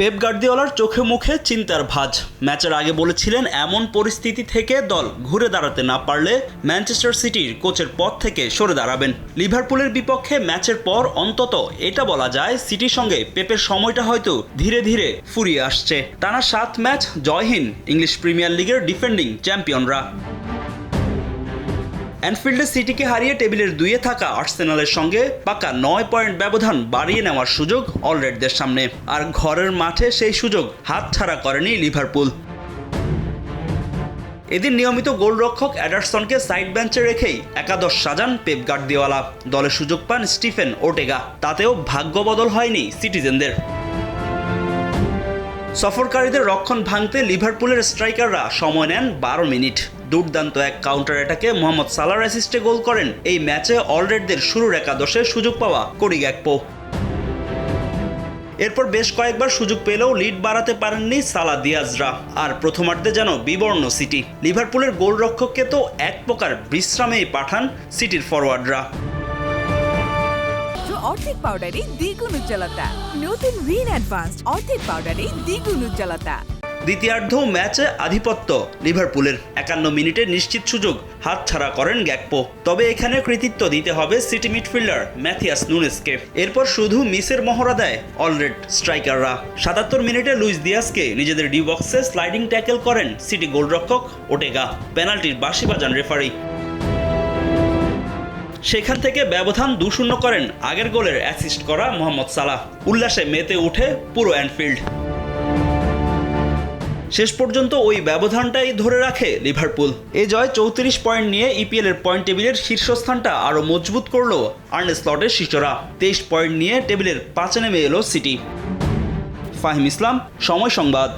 Pep গার্দিওলার চোখে মুখে চিন্তার ভাঁজ। ম্যাচের আগে বলেছিলেন, এমন পরিস্থিতি থেকে দল ঘুরে দাঁড়াতে না পারলে ম্যানচেস্টার সিটির কোচের পদ থেকে সরে দাঁড়াবেন। লিভারপুলের বিপক্ষে ম্যাচের পর অন্তত এটা বলা যায়, সিটির সঙ্গে পেপের সময়টা হয়তো ধীরে ধীরে ফুরিয়ে আসছে। টানা সাত ম্যাচ জয়হীন ইংলিশ প্রিমিয়ার লিগের ডিফেন্ডিং চ্যাম্পিয়নরা। অ্যানফিল্ডে সিটিকে হারিয়ে টেবিলের দুইয়ে থাকা আর্সেনালের সঙ্গে পাকা নয় পয়েন্ট ব্যবধান বাড়িয়ে নেওয়ার সুযোগ অলরেডদের সামনে। আর ঘরের মাঠে সেই সুযোগ হাতছাড়া করেনি লিভারপুল। এদিন নিয়মিত গোলরক্ষক অ্যাডারসনকে সাইড বেঞ্চে রেখেই একাদশ সাজান পেপ গার্দিওয়ালা। দলে সুযোগ পান স্টিফেন ওটেগা তাতেও ভাগ্য বদল হয়নি সিটিজেনদের। সফরকারীদের রক্ষণ ভাঙতে লিভারপুলের স্ট্রাইকাররা সময় নেন বারো মিনিট। দুর্দান্ত এক কাউন্টার অ্যাটাকে মোহাম্মদ সালার অ্যাসিস্টে গোল করেন। এই ম্যাচে অলরেডদের শুরুর একাদশে সুযোগ পাওয়া করি গ্যাকপো এরপর বেশ কয়েকবার সুযোগ পেলেও লিড বাড়াতে পারেননি সালা দিয়াজরা। আর প্রথমার্ধে যেন বিবর্ণ সিটি। লিভারপুলের গোলরক্ষককে তো এক প্রকার বিশ্রামেই পাঠান সিটির ফরওয়ার্ডরা অর্ধেক পাউডারে দ্বিগুণ উজ্জ্বলতা। নতুন রিন অ্যাডভান্সড অর্ধেক পাউডারে দ্বিগুণ উজ্জ্বলতা। দ্বিতীয়ার্ধ ম্যাচে আধিপত্য। লিভারপুলের একান্ন মিনিটে নিশ্চিত সুযোগ, হাতছাড়া করেন গ্যাকপো। তবে এখানে কৃতিত্ব দিতে হবে সিটি মিডফিল্ডার ম্যাথিয়াস নুনেসকে। এরপর শুধু মিসের মহড়া দেয় অলরেড স্ট্রাইকাররা। সাতাত্তর মিনিটে লুইস দিয়াসকে নিজেদের ডি বক্সে স্লাইডিং ট্যাকেল করেন সিটি গোলরক্ষক ওটেগা, পেনাল্টির বাঁশি বাজান রেফারি। সেখান থেকে ব্যবধান দু শূন্য করেন আগের গোলের অ্যাসিস্ট করা মোহাম্মদ সালাহ। উল্লাসে মেতে উঠে পুরো অ্যানফিল্ড। শেষ পর্যন্ত ওই ব্যবধানটাই ধরে রাখে লিভারপুল। এ জয় চৌত্রিশ পয়েন্ট নিয়ে ইপিএল এর পয়েন্ট টেবিলের শীর্ষস্থানটা আরও মজবুত করল আর্নে স্লটের শিষ্যরা। তেইশ পয়েন্ট নিয়ে টেবিলের পাঁচে নেমে এলো সিটি। ফাহিম ইসলাম, সময় সংবাদ।